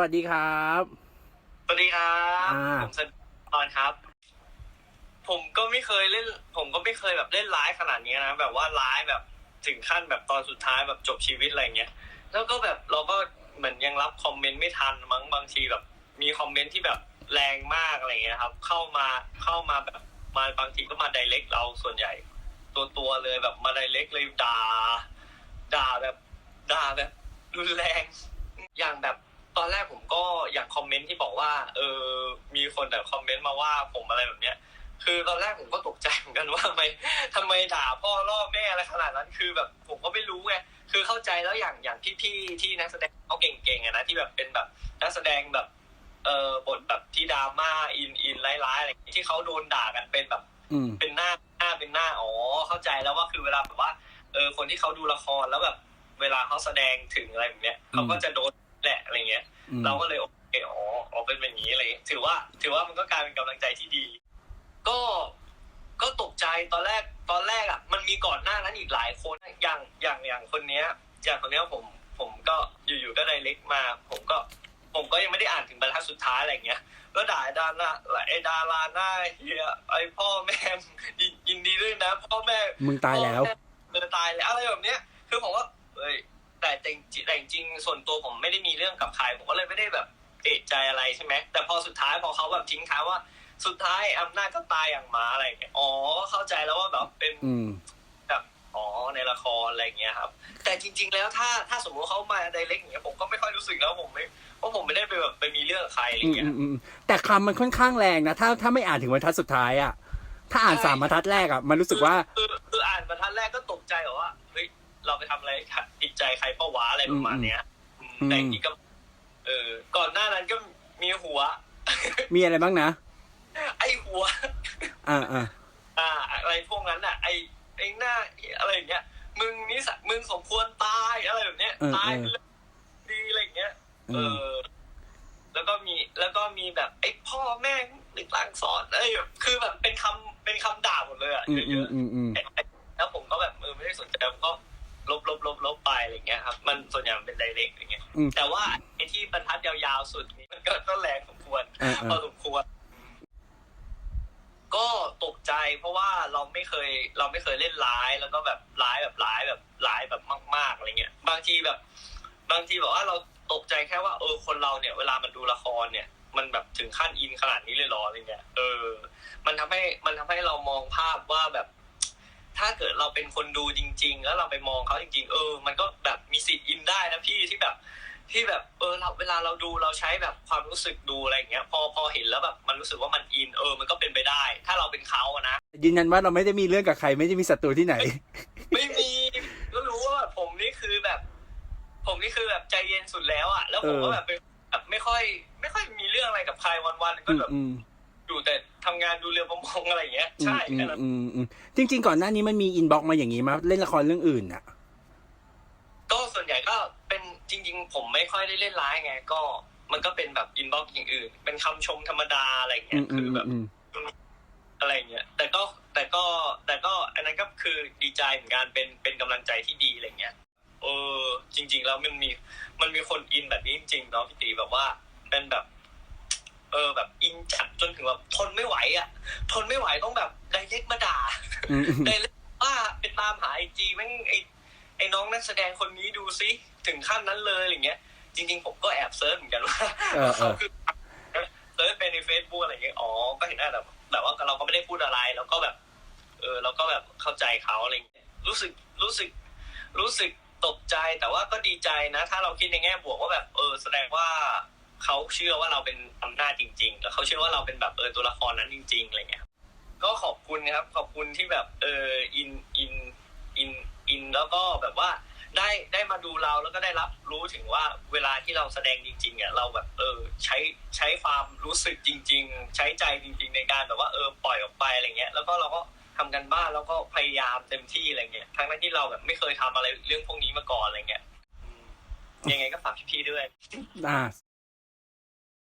วัสดีครับ สวัสดีครับอ่า ผมสตอนครับ ผมก็ไม่เคยเล่น ผมก็ไม่เคยแบบเล่นร้ายขนาดนี้นะแบบว่าร้ายแบบถึงขั้นแบบตอนสุดท้ายแบบจบชีวิตอะไรเงี้ยแล้วก็แบบเราก็เหมือนยังรับคอมเมนต์ไม่ทันมั้งบางทีแบบ มีคอมเมนต์ที่แบบแรงมากอะไรเงี้ยครับ เข้ามาเข้ามาแบบมาบางทีก็มาไดเ c กเราส่วนใหญ่ ตัวตัวๆเลยแบบมาไดเ c กเลยด่า ด่าแบบด่าแบบรุนแรง อย่างแบบ ตอนแรกผมก็อยากคอมเมนต์ที่บอกว่า เออ มีคนแต่คอมเมนต์มาว่าผมอะไรแบบเนี้ย คือตอนแรกผมก็ตกใจเหมือนกันว่าทำไมทำไมด่าพ่อล่อแม่อะไรขนาดนั้นคือแบบผมก็ไม่รู้ไงคือเข้าใจแล้วอย่างอย่างพี่ๆที่นักแสดงเขาเก่งๆอะนะที่แบบเป็นแบบนักแสดงแบบเออบทแบบที่ดราม่าอินอินร้ายๆอะไรอย่างเงี้ยที่เขาโดนด่ากันเป็นแบบอืมเป็นหน้าหน้าเป็นหน้าอ๋อเข้าใจแล้วว่าคือเวลาแบบว่า เออคนที่เขาดูละครแล้วแบบ เวลาเขาแสดงถึงอะไรแบบเนี้ยเขาก็จะโดนแหละอะไร เงี้ยอืมเราก็เลยโอเคอ๋ออ๋อเป็นแบบนี้อะไรเงี้ยถือว่า ถือว่ามันก็กลายเป็นกำลังใจที่ดี ก็ก็ตกใจตอนแรกตอนแรกอะมันมีก่อนหน้านั้นอีกหลายคนอย่างอย่างอย่างคนเนี้ยอย่างคนเนี้ยผมผมก็อยู่ๆก็ไดเล็กมา ผมก็ผมก็ยังไม่ได้อ่านถึงบรรทัดสุดท้ายอะไรเงี้ยก็ด่าไอ้ดาราไอ้ดาราหน้าเฮียไอ้พ่อแม่ยินยินดีด้วยนะ พ่อแม่มึงตายแล้วเออตายแล้วอะไรแบบเนี้ย คือผมว่าเอ้ย แต่จริงแต่จริงๆส่วนตัวผมไม่ได้มีเรื่องกับใครผมก็เลยไม่ได้แบบเอะใจอะไรใช่ไหมแต่พอสุดท้ายพอเขาแบบทิ้งท้ายว่าสุดท้ายอำนาจก็ตายอย่างหมาอะไรอย่างเงี้ยอ๋อเข้าใจแล้วว่าแบบเป็นอืมแบบอ๋อในละครอะไรอย่างเงี้ยครับ แต่จริง ๆ แล้วถ้าถ้าสมมติเขามาไดเรกอย่างเงี้ยผมก็ไม่ค่อยรู้สึกแล้วผมไม่เพราะผมไม่ได้ไปแบบไปมีเรื่องกับใครอะไรอืมเงี้อืยมอืมแต่คำมันค่อนข้างแรงนะถ้าถ้าไม่อ่านถึงบรรทัดสุดท้ายอะถ้าอ่านใช่สามบรรทัดแรกอะมันรู้สึกว่าคือคือคืออ่านบรรทัดแรกก็ตกใจแบบว่าเฮ้ยเราไปทำอะไรผิด ใจใครเป้าวะอะไรประมาณเนี้ยอืมอืมแต่จริงๆก็ เออ ก่อนหน้านั้นก็มีหัว มีอะไรบ้างนะ ไอ้หัว อ่าอ่าอ่า อะไรพวกนั้นอะ ไอ้ไอ้หน้าอะไรอย่างเงี้ย มึงนิสัยมึงสมควรตายอะไรแบบเนี้ยเออตายเอไปอเลยดีอะไรอย่างเงี้ยอืเอมอแล้วก็มีแล้วก็มีแบบไอ้พ่อแม่หนึ่งลางสอนเอ้ยแบบคือแบบเป็นคำเป็นคำด่าหมดเลยอะอืมเยอืมอะอืมอืมๆแล้วผมก็แบบเออไม่ได้สนใจผมก็ ลบลบลบลบไปอะไรเงี้ยครับมันส่วนใหญ่มันเป็นไดเรกอย่างเงี้ยอืมแต่ว่าไอ้ที่บรรทัดยาวๆสุดนี้มันก็ก็แรงสมควรอ่าพออ่าสมควรก็ตกใจเพราะว่าเราไม่เคยเราไม่เคยเล่นร้ายแล้วก็แบบร้ายแบบร้ายแบบร้ายแบบมาก ๆอะไรเงี้ย บางทีแบบ บางทีแบบว่าเราตกใจแค่ว่าเออคนเราเนี่ย เวลามันดูละครเนี่ย มันแบบถึงขั้นอินขนาดนี้เลยเหรออะไรเงี้ยเออ มันทำให้มันทำให้เรามองภาพว่าแบบ ถ้าเกิดเราเป็นคนดูจริง ๆ แล้วเราไปมองเขาจริง ๆ เออ มันก็แบบมีสิทธิ์อินได้นะพี่ที่แบบที่แบบเออเราเวลาเราดูเราใช้แบบความรู้สึกดูอะไรอย่างเงี้ย พอพอเห็นแล้วแบบมันรู้สึกว่ามันอินเออ มันก็เป็นไปได้ ถ้าเราเป็นเขาอะนะยืนยันว่าเราไม่ได้มีเรื่องกับใครไม่ได้มีศัตรูที่ไหน ไม่มีก็รู้ว่าแบบผมนี่คือแบบ ผมนี่คือแบบใจเย็นสุดแล้วอะแล้วผมก็แบบเป็นแบบไม่ค่อย ไม่ค่อยมีเรื่องอะไรกับใครวันๆก็อืมแบบอืมอยู่แต่ ทำงานดูเรือประมงอะไรอย่างเงี้ยอืมใช่อืแค่มนั้นอืมอืมจริง ๆ ก่อนหน้านี้มันมีอินบ็อกมาอย่างนี้มาเล่นละครเรื่องอื่นอะก็ส่วนใหญ่ก็เป็นจริง ๆ ผมไม่ค่อยได้เล่นร้ายไง ก็มันก็เป็นแบบอินบ็อกซ์อย่างอื่น เป็นคำชมธรรมดาอะไรอย่างอืเงี้มยอืคืมอแบบอืมอะไรอย่างเงี้ยแต่ก็แต่ก็แต่ก็อันนั้นก็คือดีใจเหมือนกันเป็นเป็นกำลังใจที่ดีอะไรเงี้ยเออจริง ๆ แล้วมันมีมันมีคนอินแบบนี้จริงๆเนาะพี่ตีแบบว่าเป็นแบบ เออแบบอินจัดจนถึงแบบทนไม่ไหวอะ ทนไม่ไหวต้องแบบไดเรกมาด่าอืมอืมไดเรกว่าไปตามหาไอจีแม่งไอไอ้น้องนักแสดงคนนี้ดูซิถึงขั้นนั้นเลยอะไรเงี้ย จริง ๆ ผมก็แอบเซิร์ชเหมือนกันว่าเออเอเขาอคือเซิร์ชไปในเฟซบุ๊กอะไรอย่างเงี้ยอ๋อก็เห็นได้แบบแบบว่าเราก็ไม่ได้พูดอะไรแล้วก็แบบ เออเราก็แบบเข้าใจเขาอะไรอย่างเงี้ยรู้สึกรู้สึก รู้สึกตกใจแต่ว่าก็ดีใจนะ ถ้าเราคิดในแง่บวกว่าแบบ เออ แสดงว่า เขาเชื่อว่าเราเป็นอำนาจจริงๆแล้วเขาเชื่อว่าเราเป็นแบบเออตัวละครนั้นจริงๆอะไรเงี้ยก็ขอบคุณนะครับ ขอบคุณที่แบบเอออินอินอินอินแล้วก็แบบว่าได้ได้มาดูเราแล้วก็ได้รับรู้ถึงว่าเวลาที่เราแสดงจริงๆอะเราแบบเออใช้ใช้ความรู้สึกจริง ๆ ใช้ใจจริง ๆ ในการแบบว่าเออปล่อยออกไปอะไรเงี้ย แล้วก็เราก็ทำกันบ้านแล้วก็พยายามเต็มที่อะไรเงี้ยทั้งที่เราแบบไม่เคยทำอะไรเรื่องพวกนี้มาก่อนอะไรเงี้ยยังไงก็ฝากพี่ๆด้วยอ่า